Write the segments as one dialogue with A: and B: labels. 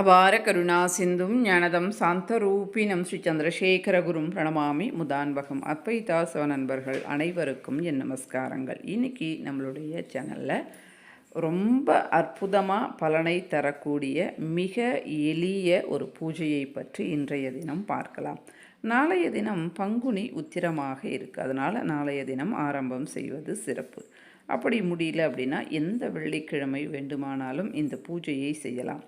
A: அபார கருணா சிந்தும் ஞானதம் சாந்தரூபினம் ஸ்ரீ சந்திரசேகரகுரும் பிரணமாமி முதான்பகம் அத்வைதா நண்பர்கள் அனைவருக்கும் என் நமஸ்காரங்கள். இன்னைக்கு நம்மளுடைய சேனலில் ரொம்ப அற்புதமாக பலனை தரக்கூடிய மிக எளிய ஒரு பூஜையை பற்றி இன்றைய தினம் பார்க்கலாம். நாளைய தினம் பங்குனி உத்திரமாக இருக்குது அதனால் நாளைய தினம் ஆரம்பம் செய்வது சிறப்பு. அப்படி முடியல அப்படின்னா எந்த வெள்ளிக்கிழமை வேண்டுமானாலும் இந்த பூஜையை செய்யலாம்.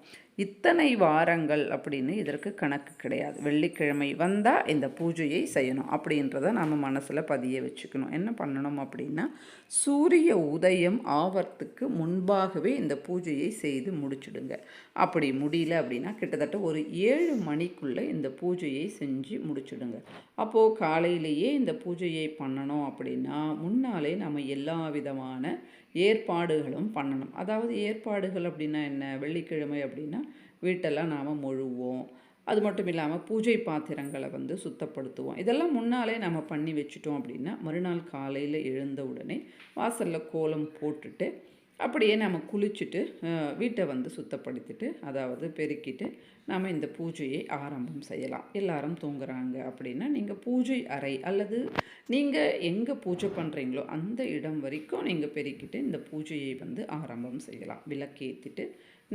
A: இத்தனை வாரங்கள் அப்படின்னு இதற்கு கணக்கு கிடையாது. வெள்ளிக்கிழமை வந்தால் இந்த பூஜையை செய்யணும் அப்படின்றத நம்ம மனசில் பதிய வச்சுக்கணும். என்ன பண்ணணும் அப்படின்னா சூரிய உதயம் ஆவறத்துக்கு முன்பாகவே இந்த பூஜையை செய்து முடிச்சுடுங்க. அப்படி முடியல அப்படின்னா கிட்டத்தட்ட ஒரு ஏழு மணிக்குள்ளே இந்த பூஜையை செஞ்சு முடிச்சுடுங்க. அப்போது காலையிலேயே இந்த பூஜையை பண்ணணும் அப்படின்னா முன்னாலே நம்ம எல்லா விதமான ஏற்பாடுகளும் பண்ணணும். அதாவது ஏற்பாடுகள் அப்படின்னா என்ன? வெள்ளிக்கிழமை அப்படின்னா வீட்டெல்லாம் நாம் மொழுவோம். அது மட்டும் இல்லாமல் பூஜை பாத்திரங்களை வந்து சுத்தப்படுத்துவோம். இதெல்லாம் முன்னாலே நம்ம பண்ணி வச்சுட்டோம் அப்படின்னா மறுநாள் காலையில் எழுந்த உடனே வாசலில் கோலம் போட்டுட்டு அப்படியே நம்ம குளிச்சுட்டு வீட்டை வந்து சுத்தப்படுத்திட்டு அதாவது பெருக்கிட்டு நாம் இந்த பூஜையை ஆரம்பம் செய்யலாம். எல்லாரும் தூங்குறாங்க அப்படின்னா நீங்கள் பூஜை அறை அல்லது நீங்கள் எங்கே பூஜை பண்ணுறீங்களோ அந்த இடம் வரைக்கும் நீங்கள் பெருக்கிட்டு இந்த பூஜையை வந்து ஆரம்பம் செய்யலாம். விளக்கேற்றிட்டு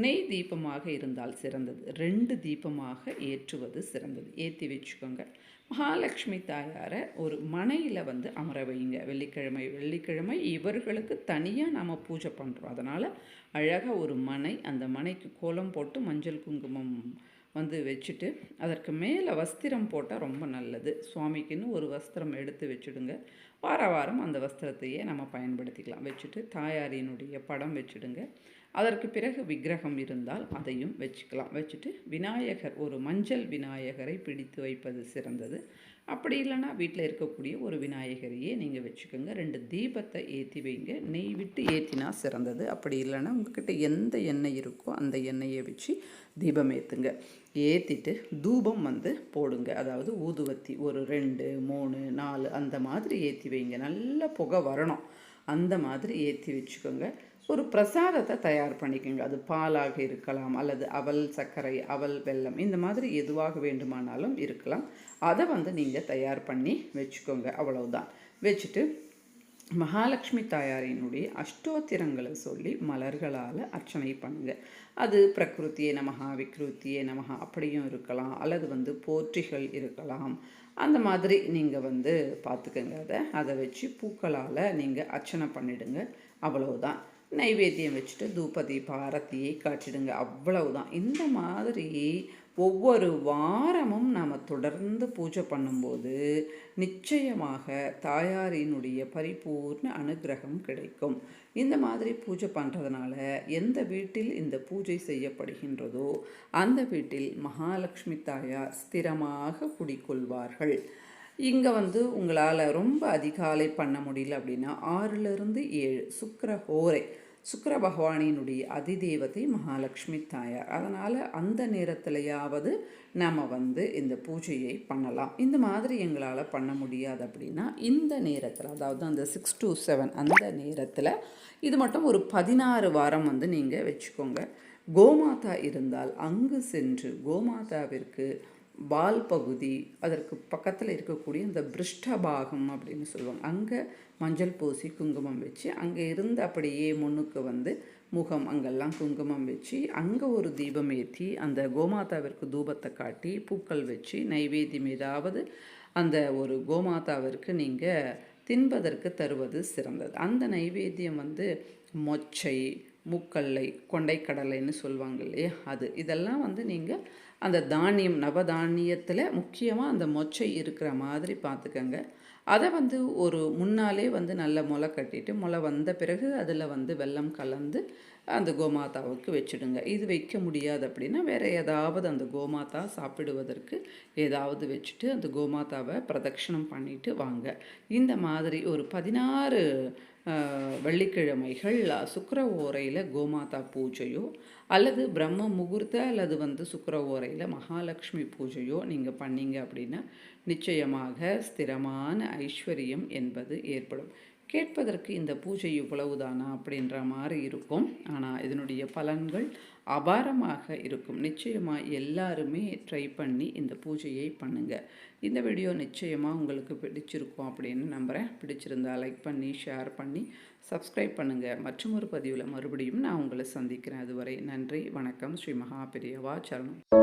A: நெய் தீபமாக இருந்தால் சிறந்தது. ரெண்டு தீபமாக ஏற்றுவது சிறந்தது. ஏற்றி வச்சுக்கோங்க. மகாலட்சுமி தாயாரை ஒரு மனையில் வந்து அமர வைங்க வெள்ளிக்கிழமை வெள்ளிக்கிழமை இவர்களுக்கு தனியாக நாம் பூஜை பண்ணுறோம் அதனால் அழகாக ஒரு மனை அந்த மனைக்கு கோலம் போட்டு மஞ்சள் குங்குமம் வந்து வச்சுட்டு அதற்கு மேலே வஸ்திரம் போட்டால் ரொம்ப நல்லது. சுவாமிக்குன்னு ஒரு வஸ்திரம் எடுத்து வச்சுடுங்க. வார வாரம் அந்த வஸ்திரத்தையே நம்ம பயன்படுத்திக்கலாம். வச்சுட்டு தாயாரினுடைய படம் வச்சுடுங்க. அதற்கு பிறகு விக்கிரகம் இருந்தால் அதையும் வச்சுக்கலாம். வச்சுட்டு விநாயகர் ஒரு மஞ்சள் விநாயகரை பிடித்து வைப்பது சிறந்தது. அப்படி இல்லைன்னா வீட்டில் இருக்கக்கூடிய ஒரு விநாயகரையே நீங்கள் வச்சுக்கோங்க. ரெண்டு தீபத்தை ஏற்றி வைங்க. நெய் விட்டு ஏற்றினா சிறந்தது. அப்படி இல்லைன்னா உங்ககிட்ட எந்த எண்ணெய் இருக்கோ அந்த எண்ணெயை வச்சு தீபம் ஏற்றுங்க ஏற்றிட்டு தூபம் வந்து போடுங்க. அதாவது ஊதுவத்தி ஒரு ரெண்டு மூணு நாலு அந்த மாதிரி ஏற்றி வைங்க. நல்ல புகை வரணும். அந்த மாதிரி ஏற்றி வச்சுக்கோங்க. ஒரு பிரசாதத்தை தயார் பண்ணிக்கோங்க. அது பாலாக இருக்கலாம் அல்லது அவல் சர்க்கரை அவல் வெல்லம் இந்த மாதிரி எதுவாக வேண்டுமானாலும் இருக்கலாம். அதை வந்து நீங்கள் தயார் பண்ணி வச்சுக்கோங்க. அவ்வளவுதான். வச்சுட்டு மகாலட்சுமி தாயாரினுடைய அஷ்டோத்திரங்களை சொல்லி மலர்களால் அர்ச்சனை பண்ணுங்கள் அது பிரகிருத்தியே நமகா விக்ருத்தியே நமகா அப்படியும் இருக்கலாம். அல்லது வந்து போற்றிகள் இருக்கலாம். அந்த மாதிரி நீங்கள் வந்து பார்த்துக்கங்க. அதை அதை வச்சு பூக்களால் நீங்கள் அர்ச்சனை பண்ணிடுங்க. அவ்வளவுதான். நைவேத்தியம் வச்சுட்டு தூபதி பாரதியை ஆரத்தியை காட்டிடுங்க. அவ்வளவுதான். இந்த மாதிரி ஒவ்வொரு வாரமும் நாம் தொடர்ந்து பூஜை பண்ணும்போது நிச்சயமாக தாயாரினுடைய பரிபூர்ண அனுகிரகம் கிடைக்கும். இந்த மாதிரி பூஜை பண்ணுறதுனால எந்த வீட்டில் இந்த பூஜை செய்யப்படுகின்றதோ அந்த வீட்டில் மகாலட்சுமி தாயார் ஸ்திரமாக குடிக்கொள்வார்கள் இங்கே வந்து உங்களால் ரொம்ப அதிகாலை பண்ண முடியல அப்படின்னா ஆறிலிருந்து ஏழு சுக்கர ஹோரை சுக்கர பகவானினுடைய அதிதேவதை மகாலட்சுமி தாயார். அதனால் அந்த நேரத்திலையாவது நாம் வந்து இந்த பூஜையை பண்ணலாம். இந்த மாதிரி எங்களால் பண்ண முடியாது அப்படின்னா இந்த நேரத்தில் அதாவது அந்த சிக்ஸ் டு செவன் அந்த நேரத்தில் இது மட்டும் ஒரு பதினாறு வாரம் வந்து நீங்கள் வச்சுக்கோங்க. கோமாதா இருந்தால் அங்கு சென்று கோமாதாவிற்கு வால் பகுதி அதற்கு பக்கத்தில் இருக்கக்கூடிய இந்த பிருஷ்டபாகம் அப்படின்னு சொல்லுவாங்க. அங்கே மஞ்சள் பூசி குங்குமம் வச்சு அங்கே இருந்து அப்படியே முன்னுக்கு வந்து முகம் அங்கெல்லாம் குங்குமம் வச்சு அங்கே ஒரு தீபம் ஏற்றி அந்த கோமாதாவிற்கு தூபத்தை காட்டி பூக்கள் வச்சு நைவேத்தியம் ஏதாவது அந்த ஒரு கோமாதாவிற்கு நீங்கள் தின்பதற்கு தருவது சிறந்தது. அந்த நைவேத்தியம் வந்து மொச்சை மூக்கல்லை கொண்டைக்கடலைன்னு சொல்லுவாங்க இல்லையா? அது. இதெல்லாம் வந்து நீங்கள் அந்த தானியம் நவதானியத்தில் முக்கியமாக அந்த மொச்சை இருக்கிற மாதிரி பார்த்துக்கங்க. அதை வந்து ஒரு முன்னாலே வந்து நல்ல முளை கட்டிட்டு முளை வந்த பிறகு அதில் வந்து வெல்லம் கலந்து அந்த கோமாதாவுக்கு வச்சுடுங்க. இது வைக்க முடியாது அப்படின்னா வேறு ஏதாவது அந்த கோமாதா சாப்பிடுவதற்கு ஏதாவது வச்சுட்டு அந்த கோமாதாவை பிரதட்சணம் பண்ணிட்டு வாங்க. இந்த மாதிரி ஒரு பதினாறு வெள்ளிக்கிழமைகள் சுக்கர ஓரையில் கோமாதா பூஜையோ அல்லது பிரம்ம முகூர்த்த அல்லது வந்து சுக்கர ஓரையில் மகாலட்சுமி பூஜையோ நீங்கள் பண்ணீங்க அப்படின்னா நிச்சயமாக ஸ்திரமான ஐஸ்வர்யம் என்பது ஏற்படும். கேட்பதற்கு இந்த பூஜை இவ்வளவுதானா அப்படின்ற மாதிரி இருக்கும். ஆனால் இதனுடைய பலன்கள் அபாரமாக இருக்கும். நிச்சயமாக எல்லாருமே ட்ரை பண்ணி இந்த பூஜையை பண்ணுங்கள் இந்த வீடியோ நிச்சயமாக உங்களுக்கு பிடிச்சிருக்கும் அப்படின்னு நம்புகிறேன் பிடிச்சிருந்தா லைக் பண்ணி ஷேர் பண்ணி சப்ஸ்கிரைப் பண்ணுங்கள் மற்றும் ஒரு பதிவில் மறுபடியும் நான் உங்களை சந்திக்கிறேன். அதுவரை நன்றி வணக்கம். ஸ்ரீ மகா பெரியவா சரணம்.